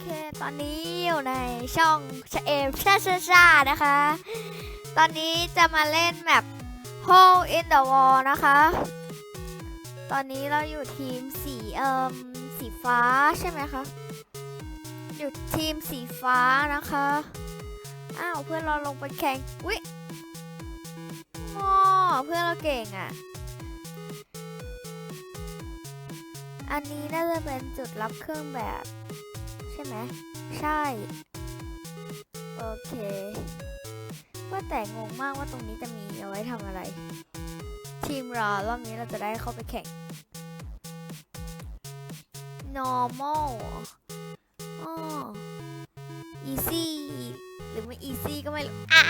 เค ตอนนี้อยู่ในช่องชเอมชาชาชานะคะ ตอนนี้จะมาเล่นแบบ Hole in the Wall นะคะ ตอนนี้เราอยู่ทีมสีเอ่มสีฟ้าใช่ไหมคะ อยู่ทีมสีฟ้านะคะ อ้าวเพื่อนเราลงไปแข่งอุ๊ยมอเพื่อนเราเก่งอะ อันนี้น่าจะเป็นจุดรับเครื่องแบบ ช่ไหมใช่ โอเคว่าแต่งงมากว่าตรงนี้จะมีเอาไว้ทำอะไร ทีมเรารอบนี้เราจะได้เข้าไปแข่ง normal อ๋อ easy หรือไม่ easy ก็ไม่รู้อ่า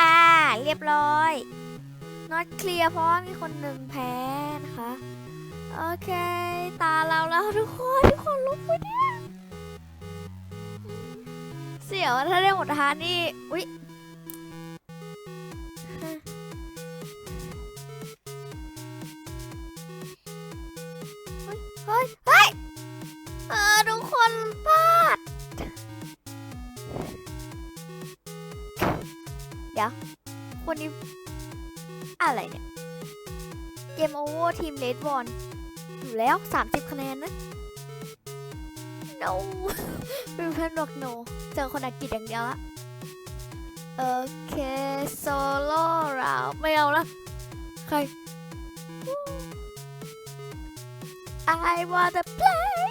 อ่า เรียบร้อย not clear เพราะว่ามีคนหนึ่งแพ้นะคะ โอเค ตาเราแล้วทุกคน ทุกคนลุกไปเนี่ย เสียวถ้าได้หมดทานนี่อุ๊ยเฮ้ยเฮ้ยเฮ้ยเออทุกคนพลาดเดี๋ยวคนนี้อะไรเนี่ย เกมโอเวอร์ทีมเลดบอลอยู่แล้ว 30 คะแนนนะ no เป็นเพื่อนบอก no เจอคนอังกฤษอย่างเดียวละโอเคโซโล่ราไม่เอาละใคร I wanna play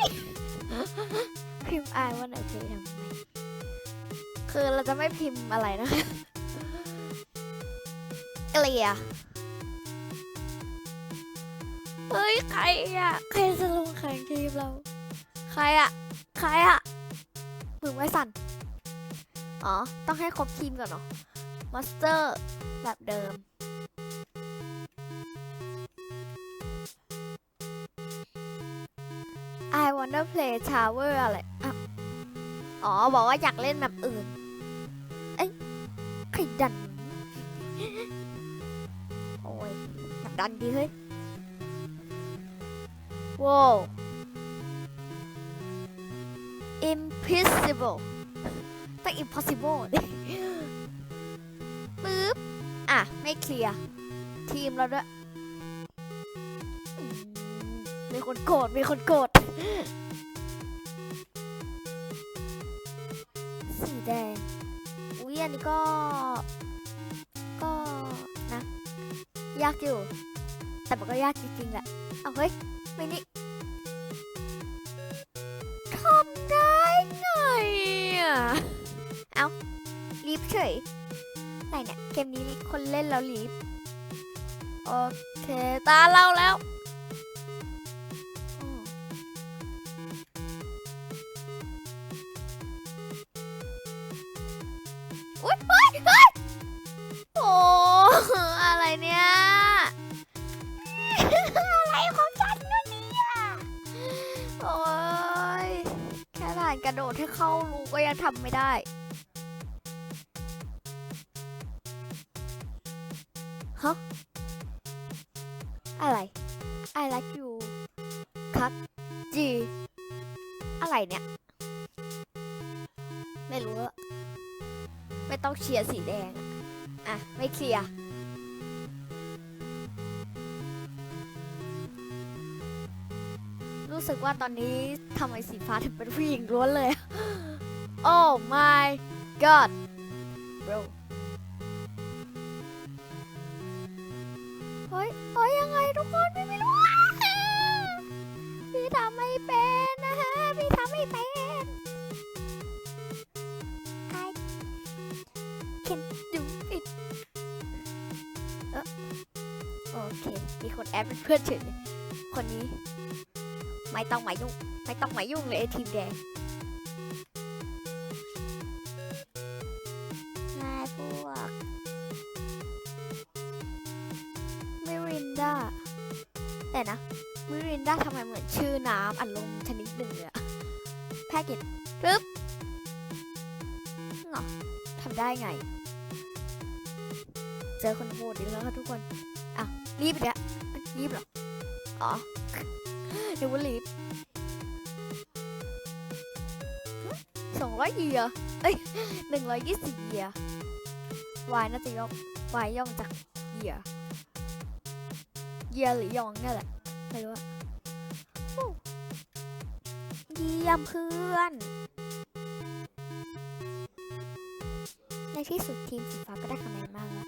พิมพ์ I wanna play ทำไมคือเราจะไม่พิมพ์อะไรนะเกลียเฮ้ย ใครอะ ใครจะลงแข่งทีมเรา ใครอะ ใครอะมือไว้สั่น อ๋อ ต้องให้ครบทีมก่อนเนาะมาสเตอร์ แบบเดิม I wanna play tower อะไรอ๋อ บอกว่าอยากเล่นแบบอื่น เอ้ยใครดัน โอ้ยอยากดันดีเฮ้ย ว้าว impossible ต้อง impossible ดิปึ๊บ อะ ไม่เคลียร์ ทีมเราด้วยมมีคนโกรธ มีคนโกรธ สีแดง อุ้ยอันนี้ก็ ก็นะ ยากอยู่ แต่มันก็ยากจริงๆแหละ เอาเฮ้ย ไม่นี่ ไหนเนี่ยเกมนี้คนเล่นแล้วลีฟโอเคตาเราแล้วอืมอุ๊ยเฮ้ยเฮ้ยโอ้อะไรเนี่ยอะไรของฉันนู่นเนี่ยโอ้ยแค่ผ่านกระโดดให้เข้ารูก็ยังทำไม่ได้ ครับ G อะไรเนี่ย ไม่รู้ ไม่ต้องเชียร์สีแดงอะอะ ไม่เคลียร์รู้สึกว่าตอนนี้ทำไมสีฟ้าถึงเป็นผู้หญิงล้วนเลย โอะ Oh my god bro เฮ้ย เฮ้ย ยังไงทุกคนไม่รู้ เป็นนะฮะพี่ทำไม่เป็น I can do it เอ๊ะโอเค มีคนแอบเป็นเพื่อนเฉยเลยคนนี้ ไม่ต้องมายุ่ง ไม่ต้องมายุ่งเลยทีมแดง อน้ำอัดลมชนิดหนึ่งเลยอะแพ็กเกจปึ๊บเนาะทำได้ไง เจอคนโหดอีกแล้วค่ะทุกคน อะ รีบอีกแล้วรีบหรอ อ๋อนึกว่ารีบสองร้อยเยียเอ้ยหนึ่งร้อยยี่สิบเยียวายน่าจะย่อวายย่องจากเยียเยียหรือยองเนี่ยแหละไม่รู้ เยี่ยมเพื่อน ในที่สุดทีมสีฟ้าก็ได้คะแนนมากแล้ว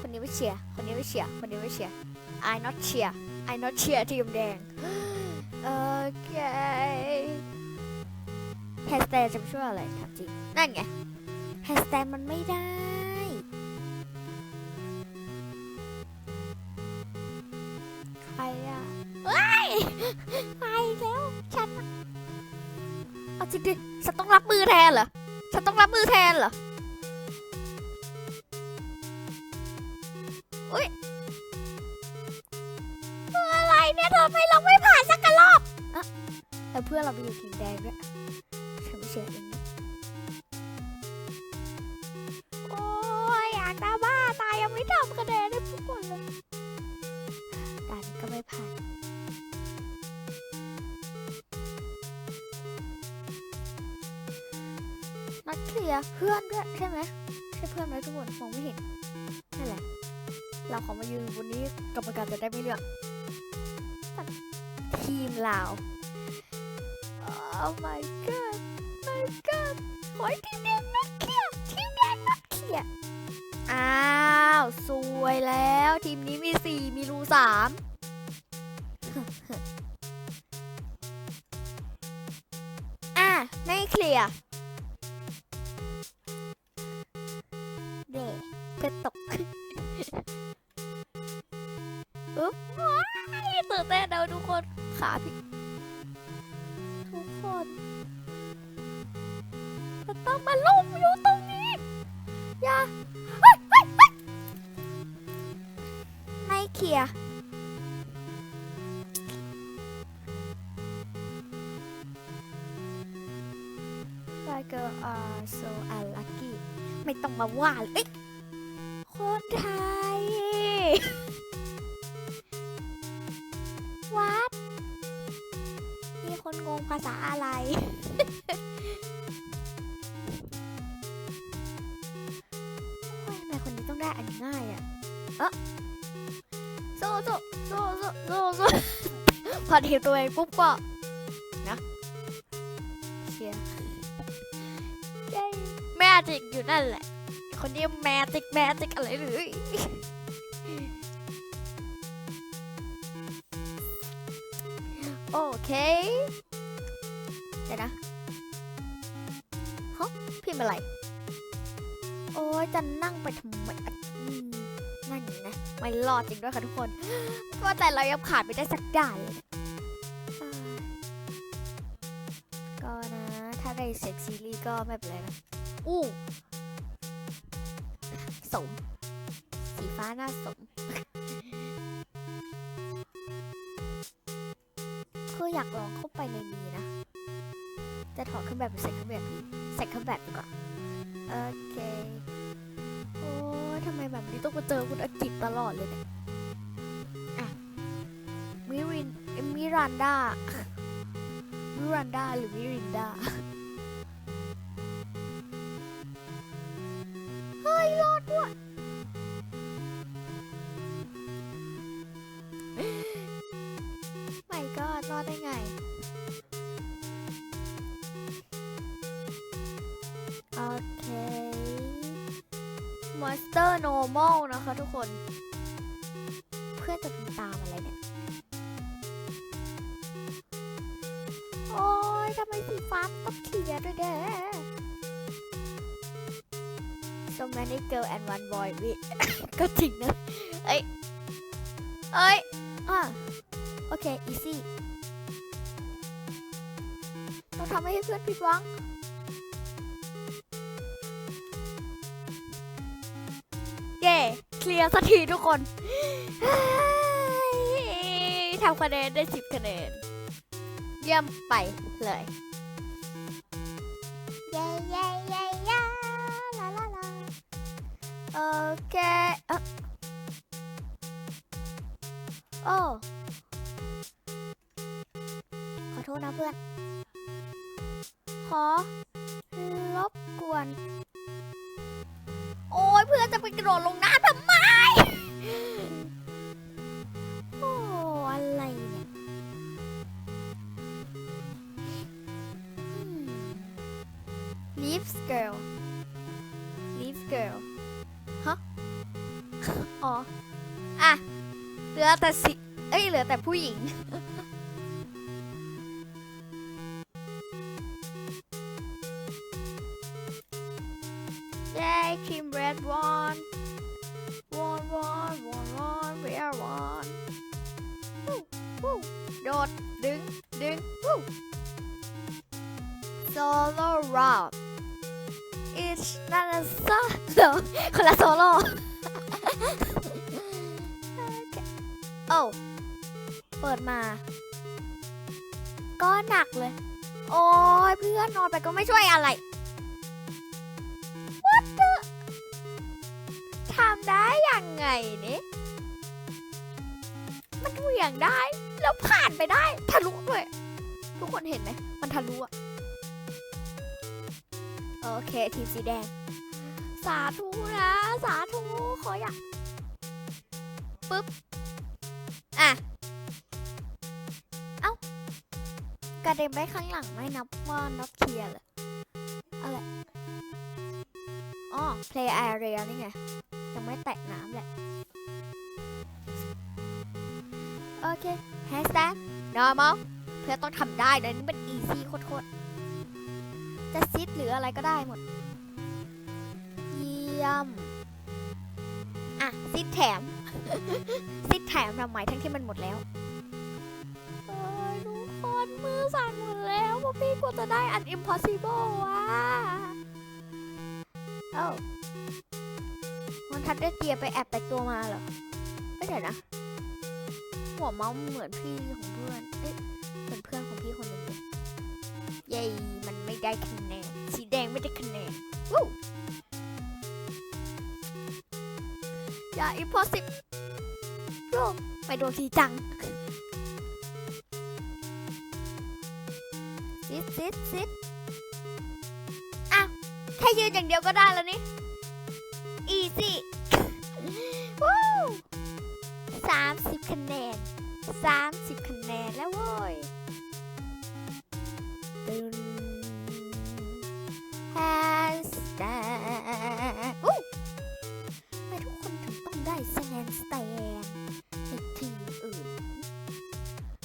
คนนี้ไม่เชียร์คนนี้ไม่เชียร์คนนี้ไม่เชียร์ I not cheer I not cheer ทีมแดงโอเคแฮชแท็กจะช่วยอะไรถามจริงนั่นไงแฮชแท็กมันไม่ได้ ฉันต้องรับมือแทนเหรอ ฉันต้องรับมือแทนเหรออุ้ยอะไรเนี่ยทำไมเราไม่ผ่านสักกะรอบอะแต่เพื่อนเราไปอยู่ทีมแดงด้วยฉันไม่เชื่อเอง นักเสียเพื่อนด้วยใช่ไหมใช่เพื่อนไหมทุกคนมองไม่เห็นนั่นแหละ เราขอมายืนบนนี้กรรมการจะได้ไม่เลือกทีมเราโอ้ my god my god โอ้ยทีมเดนมาร์กเขียทีมเดนมาร์กเขียอ้าว สวยแล้ว ทีมนี้มี 4 มีรู3 คนขาพี่ ทุกคนจะต้องมาลุ่มอยู่ตรงนี้ อย่าเฮ้ยเฮ้ยเฮ้ยไม่เคลียร์ Why girl are so unlucky ไม่ต้องมาว่าเลย คนงงภาษาอะไร ทำไมคนนี้ต้องได้อันง่ายอะ เอะโซ่โซ่โซ่โซ่โซ่โซ่พอทีตัวเองปุ๊บก็ นะเชียร์เย้แม่จิกอยู่นั่นแหละ คนนี้แมจิกแมจิกอะไรหรือโอเค มอะไร โอ้ยจะนั่งไปทำไมอืมนั่นอย่างนี้นะไม่รอดจริงด้วยค่ะทุกคนก็แต่เรายังขาดไม่ได้สักด่านเลยอ่าก็นะ ถ้าได้เซ็กซีรีส์ก็ไม่เป็นไรนะอู้สม สีฟ้าน้าสม จะถอดเครื่องแบบใส่เครื่องแบบใส่เครื่องแบบดีกว่าโอเคโอ้ทำไมแบบนี้ต้องมาเจอคุณอากิตตลอดเลยเนี่ยอะมิรินมิรันดามิรันดาหรือมิรินดาเฮ้ยรอดด้วย So many girl and one boy วิก็จริงนะเอ้ยเอ้ยอะโอเค easy ต้องทำให้เพื่อนผิดหวังเย่เคลียร์สักทีทุกคนทำคะแนนได้สิบคะแนน เยี่ยมไปเลย เย้เย้ โอเคอ่อโอ้ขอโทษนะเพื่อนขออรบกวน โอ้ยเพื่อนจะไปกระโดดลงน้ำทำไม แต่สิ เอ้ยเหลือแต่ผู้หญิง เย้ Team Red won won won won won we are won วู้วู้โดด ดึง ดึงวู้ solo round it's not a solo คนละโซโล่ อ้เปิดมา ก็หนักเลย โอ้ยเพื่อนนอนไปก็ไม่ช่วยอะไร What the ทำได้ยังไงเนี่ยมันเหวี่ยงได้ แล้วผ่านไปได้ทะลุด้วย ทุกคนเห็นไหม มันทะลุอะโอเค ทีมสีแดง สาธุนะ สาธุขออยากปึ๊บ ระเด็นไปข้างหลังไม่นับว่านับเคลียร์เลยอะไรอ๋อ play area นี่ไง ยังไม่แตะน้ำแหละ โอเค hashtag normal เพื่อต้องทำได้นะนี่มัน easy โคตรๆ จะซิดหรืออะไรก็ได้หมด เยี่ยม อะ ซิดแถม ซิดแถมทำไมทั้งที่มันหมดแล้ว มือสั่นหมดแล้วว่าพี่กว่าจะได้อัน impossible ว่ะเอ้ามันทัดได้เตียไปแอบแต่งตัวมาเหรอไม่เดี๋ยวนะ หัวเมาส์เหมือนพี่ของเพื่อน เอ๊ะเหมือนเพื่อนของพี่คนหนึงเลยเย้มันไม่ได้คะแนน สีแดงไม่ได้คะแนนวู้อย่า impossible ไปโดนสีจัง ซิดซิดซิดอะแค่ยืนอย่างเดียวก็ได้แล้วนี่ easy วู้สามสิบคะแนนสามสิบคะแนนแล้วโว้ยตึง handstand อู้ทำไมทุกคนถึงต้องได้ handstand ในทีมอื่น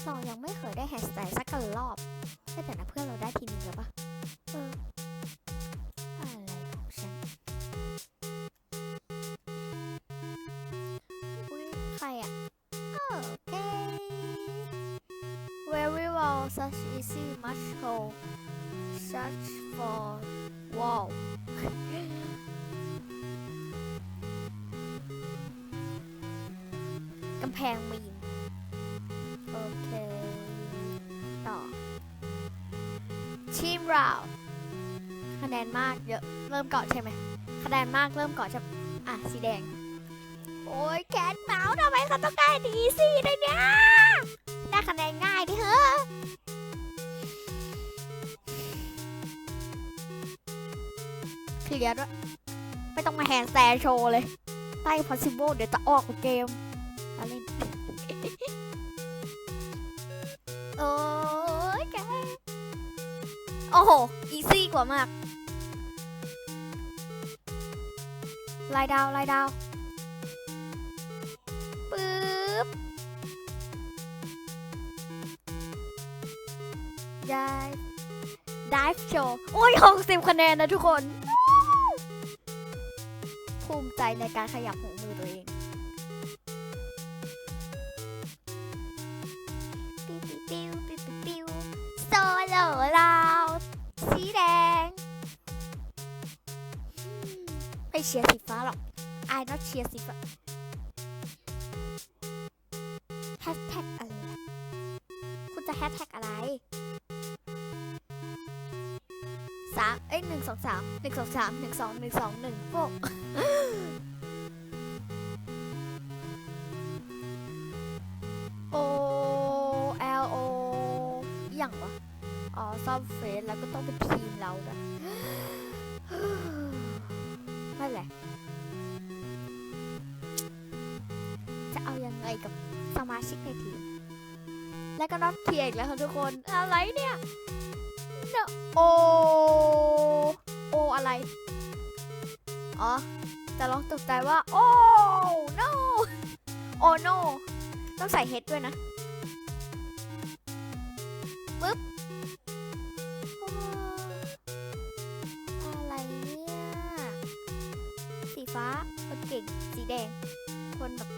เรายังไม่เคยได้ handstand สัก ใครอะโอเค very well such easy much hole search for wall กำแพงมีโอเค ต่อ ทีมเราคะแนนมากเยอะ เริ่มเก่อนใช่ไหมคะแนนมากเริ่มเก่อนใช่อะ สีแดง โอ้ยาทำไมเขาต้องได้ดีสิได้เนี่ยได้คะแนนง่ายดิเฮ้อเคลียร์ด้วยไม่ต้องมาแฮนด์แซโชว์เลยใต้ possible เดี๋ยวจะออกเกมอาเล่นโอ้ยแกโอ้โห อีซี่กว่ามากลายดาวลายดาว ได้ได้โชว์โอ้ยหกสิบคะแนนนะทุกคน ภูมิใจในการขยับของมือตัวเองปิ้วปิ้วปิ้วปิ้วปิ้วโซโล่เราสีแดง ไม่เชียร์สีฟ้าหรอก I not เชียร์สีฟ้าแฮชแท็กอะไร คุณจะแฮชแท็กอะไร เอ้ยหนึ่งสองสามหนึ่งสองสามหนึ่งสองหนึ่งสองหนึ่งโป๊ะ O L O อย่างวะอ๋อซ่อมเฟซแล้วก็ต้องเป็นทีมเราด้วยนั่นแหละ จะเอายังไงกับสมาชิกในทีม และก็นับเคียร์อีกแล้วทุกคน อะไรเนี่ยเนอะโอโอะไร อ๋อ จะลองตกใจว่า โอ้ no โอ้ no ต้องใส่เฮดด้วยนะปึ๊บอะไรเนี่ย สีฟ้าคนเก่ง สีแดง คนแบบ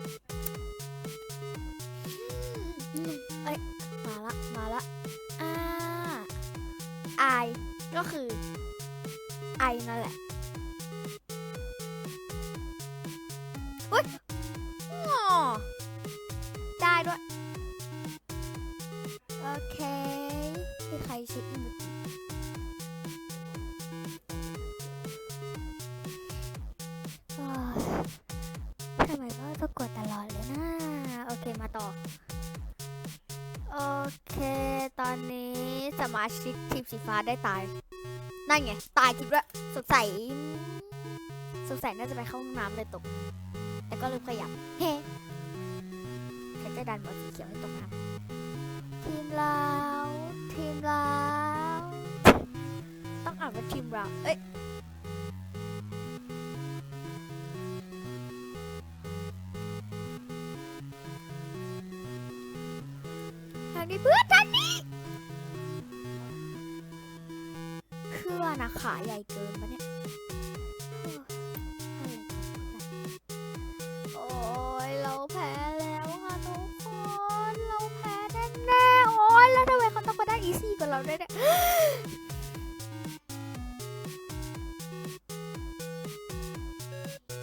ต่อ โอเค ตอนนี้สมาชิกทีมสีฟ้าได้ตาย นั่นไง ตายจริงด้วยสงสัยสงสัยน่าจะไปเข้าห้องน้ำเลยตก แต่ก็ลืมขยับ เฮ้ฉันจะดันบอลสีเขียวให้ตกน้ำทีมเราทีมเราต้องอ่านว่าทีมเรา เอ้ย ทางนี้เพื่อนทางนี้เพื่อนะขาใหญ่เกินปะเนี่ยโอ้ยเราแพ้แล้วค่ะทุกคนเราแพ้แน่ๆโอ้ยแล้วทำไมเขาต้องมาได้อีซี่กว่าเราได้เนี่ย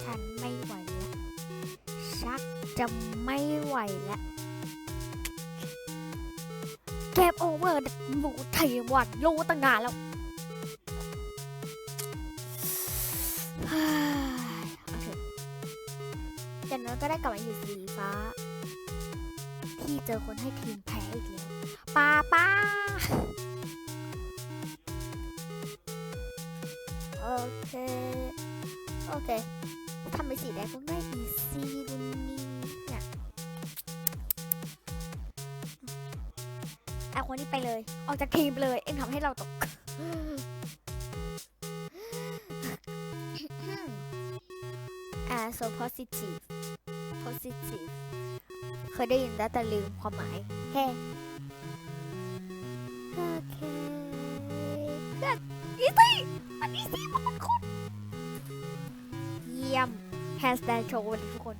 ฉันไม่ไหวแล้วชักจะ นูไทยวันรู้ตั้งนานแล้วเฮ้ยเอาเถอะอย่างน้อยก็ได้กลับมาอยู่สีฟ้า ที่เจอคนให้ทีมแพ้อีกแล้วป้าป้าโอเค โอเคทำไปสีแดงต้งได้อีซี คนนี้ไปเลย ออกจากทีมเลย เอ็งทำให้เราตก อ่า so positive positive เคยได้ยินแล้วแต่ลืมความหมายเฮ้โอเคเพื่อนอีซี่มันอีซี่มันคุณเยี่ยมแฮสแตนโชว์เลยทุกคน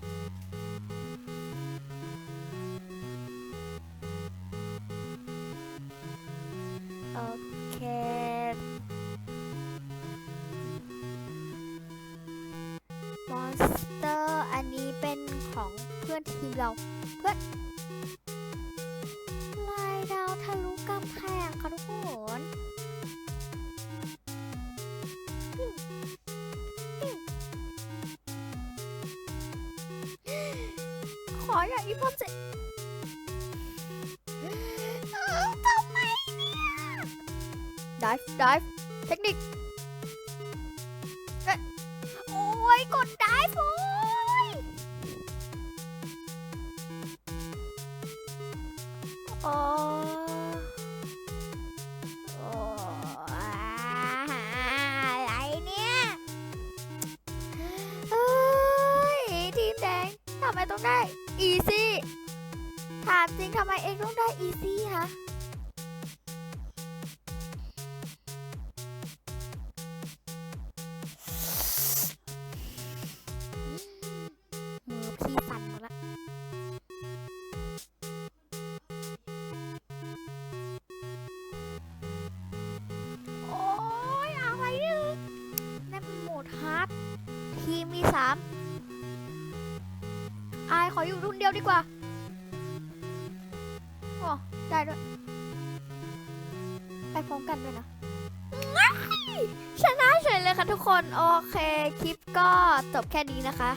ขออย่าอีพอมเสร็จทำไมเนี่ย dive dive เทคนิคโอ้ยกดได้โอ้ยโอ้โอ้อะไรเนี่ยเฮ้ยทีมแดงทำไมต้องได้ อีซี่ถามจริงทำไมเองต้องได้อีซี่คะมือพี่ปันหมดละโอ้ยอะไรเนี่ยนั่นเป็นโหมดฮาร์ดทีมมีสาม อายขออยู่รุ่นเดียวดีกว่าโอ้ได้ด้วย ไปพร้อมกันด้วยนะ ชนะเฉยเลยค่ะทุกคน โอเค คลิปก็จบแค่นี้นะคะ